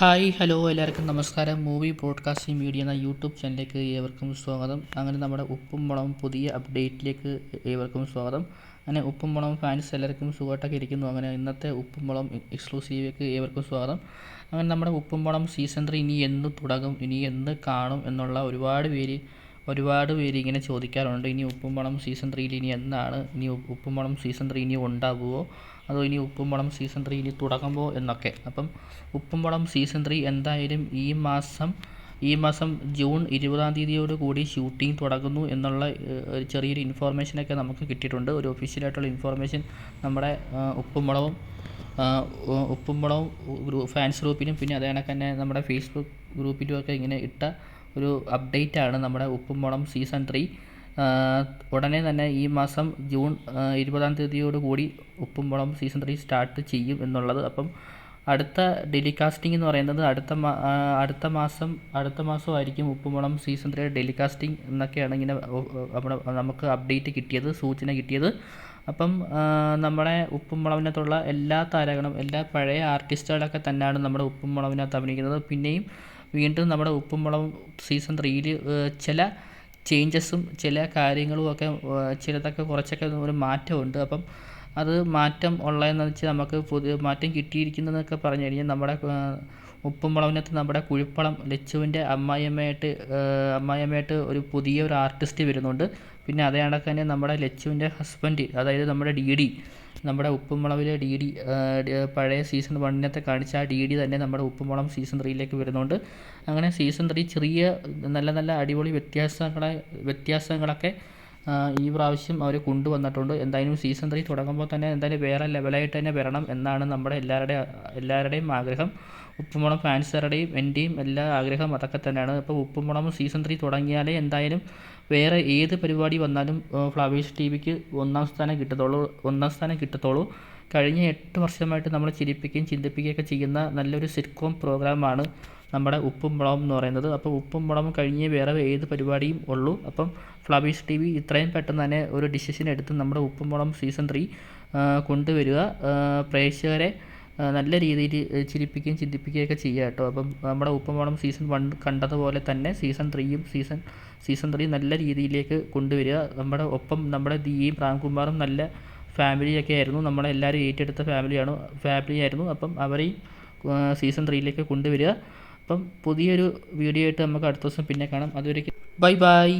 Hi hello എല്ലാവർക്കും നമസ്കാരം. Movie broadcasting media എന്ന യൂട്യൂബ് ചാനലിലേക്ക് ഏവർക്കും സ്വാഗതം. അങ്ങനെ നമ്മുടെ ഉപ്പും മുളവും പുതിയ അപ്ഡേറ്റിലേക്ക് ഏവർക്കും സ്വാഗതം. അങ്ങനെ ഉപ്പും മുളവും ഫാൻസ് എല്ലാവർക്കും സുഖമായിട്ടൊക്കെ ഇരിക്കുന്നു. അങ്ങനെ ഇന്നത്തെ ഉപ്പും മുളവും എക്സ്ക്ലൂസീവിലേക്ക് ഏവർക്കും സ്വാഗതം. അങ്ങനെ നമ്മുടെ ഉപ്പും മുളം സീസൺ ത്രീ ഇനി എന്ന് തുടങ്ങും ഇനി എന്ന് കാണും എന്നുള്ള ഒരുപാട് പേര് ഒരുപാട് പേര് ഇങ്ങനെ ചോദിക്കാറുണ്ട് ഇനി ഉപ്പും പണം സീസൺ ത്രീയിൽ ഇനി എന്നാണ്? ഇനി ഉപ്പും പണം സീസൺ ത്രീ ഇനി ഉണ്ടാകുമോ അതോ ഇനി ഉപ്പും പണം സീസൺ ത്രീ ഇനി തുടങ്ങുമോ? എന്നൊക്കെ. അപ്പം ഉപ്പും പണം സീസൺ ത്രീ എന്തായാലും ഈ മാസം ഈ മാസം ജൂൺ ഇരുപതാം തീയതിയോട് കൂടി ഷൂട്ടിംഗ് തുടങ്ങുന്നു എന്നുള്ള ഒരു ചെറിയൊരു ഇൻഫോർമേഷനൊക്കെ നമുക്ക് കിട്ടിയിട്ടുണ്ട്. ഒരു ഒഫീഷ്യലായിട്ടുള്ള ഇൻഫോർമേഷൻ നമ്മുടെ ആ, ഉപ്പും മുളകും ഉപ്പും മുളകും ഗ്രൂ ഫാൻസ് ഗ്രൂപ്പിലും പിന്നെ അതേ നമ്മുടെ ഫേസ്ബുക്ക് ഗ്രൂപ്പിലും ഒക്കെ ഇങ്ങനെ ഇട്ട ഒരു അപ്ഡേറ്റ് ആണ് നമ്മുടെ ഉപ്പും മുളകും സീസൺ ത്രീ ഉടനെ തന്നെ ഈ മാസം ജൂൺ ഇരുപതാം തീയതിയോട് കൂടി ഉപ്പും മുളകും സീസൺ ത്രീ സ്റ്റാർട്ട് ചെയ്യും എന്നുള്ളത്. അപ്പം അടുത്ത ടെലികാസ്റ്റിംഗ് എന്ന് പറയുന്നത് അടുത്ത അടുത്ത മാസം അടുത്ത മാസമായിരിക്കും ഉപ്പുമുളം സീസൺ ത്രീ ടെലികാസ്റ്റിംഗ് എന്നൊക്കെയാണ് ഇങ്ങനെ നമ്മുടെ നമുക്ക് അപ്ഡേറ്റ് കിട്ടിയത് സൂചന കിട്ടിയത്. അപ്പം നമ്മുടെ ഉപ്പും മുളവിനകത്തുള്ള എല്ലാ താരങ്ങളും എല്ലാ പഴയ ആർട്ടിസ്റ്റുകളൊക്കെ തന്നെയാണ് നമ്മുടെ ഉപ്പും മുളവിനകത്ത് അഭിനയിക്കുന്നത്. പിന്നെയും വീണ്ടും നമ്മുടെ ഉപ്പും മുളകും സീസൺ ത്രീയിൽ ചില ചേഞ്ചസും ചില കാര്യങ്ങളും ഒക്കെ ചിലതൊക്കെ കുറച്ചൊക്കെ ഒരു മാറ്റമുണ്ട്. അപ്പം അത് മാറ്റം ഉള്ളതെന്ന് വെച്ചാൽ നമുക്ക് പുതിയ മാറ്റം കിട്ടിയിരിക്കുന്നതെന്നൊക്കെ പറഞ്ഞു കഴിഞ്ഞാൽ നമ്മുടെ ഏഹ്, ഉപ്പും മുളകിനകത്ത് നമ്മുടെ കുഴിപ്പളം ലച്ചുവിന്റെ അമ്മായിയമ്മയായിട്ട് അമ്മായിയമ്മയായിട്ട് ഒരു പുതിയ ഒരു ആർട്ടിസ്റ്റ് വരുന്നുണ്ട്. പിന്നെ അതേ കണക്ക് തന്നെ നമ്മുടെ ലച്ചുവിന്റെ ഹസ്ബൻഡ് അതായത് നമ്മുടെ ഡി ഡി നമ്മുടെ ഉപ്പുമുളവിലെ ഡി ഡി പഴയ സീസൺ വണ്ണിനത്തെ കാണിച്ച ആ ഡി ഡി തന്നെ നമ്മുടെ ഉപ്പുമുളം സീസൺ ത്രീയിലേക്ക് വരുന്നുണ്ട്. അങ്ങനെ സീസൺ ത്രീ ചെറിയ നല്ല നല്ല അടിപൊളി വ്യത്യാസങ്ങളെ വ്യത്യാസങ്ങളൊക്കെ ഈ പ്രാവശ്യം അവർ കൊണ്ടുവന്നിട്ടുണ്ട്. എന്തായാലും സീസൺ ത്രീ തുടങ്ങുമ്പോൾ തന്നെ എന്തായാലും വേറെ ലെവലായിട്ട് തന്നെ വരണം എന്നാണ് നമ്മുടെ എല്ലാവരുടെയും എല്ലാവരുടെയും ആഗ്രഹം. ഉപ്പുമുളം ഫാൻസുകാരുടെയും എന്റെയും എല്ലാ ആഗ്രഹം അതൊക്കെ തന്നെയാണ്. അപ്പോൾ ഉപ്പുമുളം സീസൺ ത്രീ തുടങ്ങിയാലേ എന്തായാലും വേറെ ഏത് പരിപാടി വന്നാലും ഫ്ലവേഴ്സ് ടി വിക്ക് ഒന്നാം സ്ഥാനം കിട്ടത്തുള്ളൂ ഒന്നാം സ്ഥാനം കിട്ടത്തുള്ളൂ. കഴിഞ്ഞ എട്ട് വർഷമായിട്ട് നമ്മൾ ചിരിപ്പിക്കുകയും ചിന്തിപ്പിക്കുകയൊക്കെ ചെയ്യുന്ന നല്ലൊരു സിറ്റ്കോം പ്രോഗ്രാമാണ് നമ്മുടെ ഉപ്പും മുളകും എന്ന് പറയുന്നത്. അപ്പോൾ ഉപ്പും മുളകും കഴിഞ്ഞ് വേറെ ഏത് പരിപാടിയും ഉള്ളൂ. അപ്പം ഫ്ലവേഴ്സ് ടി വി ഇത്രയും പെട്ടെന്ന് തന്നെ ഒരു ഡിസിഷൻ എടുത്ത് നമ്മുടെ ഉപ്പും മുളകും സീസൺ ത്രീ കൊണ്ടുവരിക. പ്രേക്ഷകരെ നല്ല രീതിയിൽ ചിരിപ്പിക്കുകയും ചിന്തിപ്പിക്കുകയൊക്കെ ചെയ്യുക കേട്ടോ. അപ്പം നമ്മുടെ ഉപ്പുമോളം സീസൺ വൺ കണ്ടതുപോലെ തന്നെ സീസൺ ത്രീയും സീസൺ സീസൺ ത്രീ നല്ല രീതിയിലേക്ക് കൊണ്ടുവരിക. നമ്മുടെ ഒപ്പം നമ്മുടെ ദിയയും രാംകുമാറും നല്ല ഫാമിലിയൊക്കെ ആയിരുന്നു. നമ്മളെല്ലാവരും ഏറ്റെടുത്ത ഫാമിലിയാണ് ഫാമിലി ആയിരുന്നു. അപ്പം അവരെയും സീസൺ ത്രീയിലേക്ക് കൊണ്ടുവരിക. അപ്പം പുതിയൊരു വീഡിയോ ആയിട്ട് നമുക്ക് അടുത്ത ദിവസം പിന്നെ കാണാം. അതുവരേക്കും ബൈ ബൈ.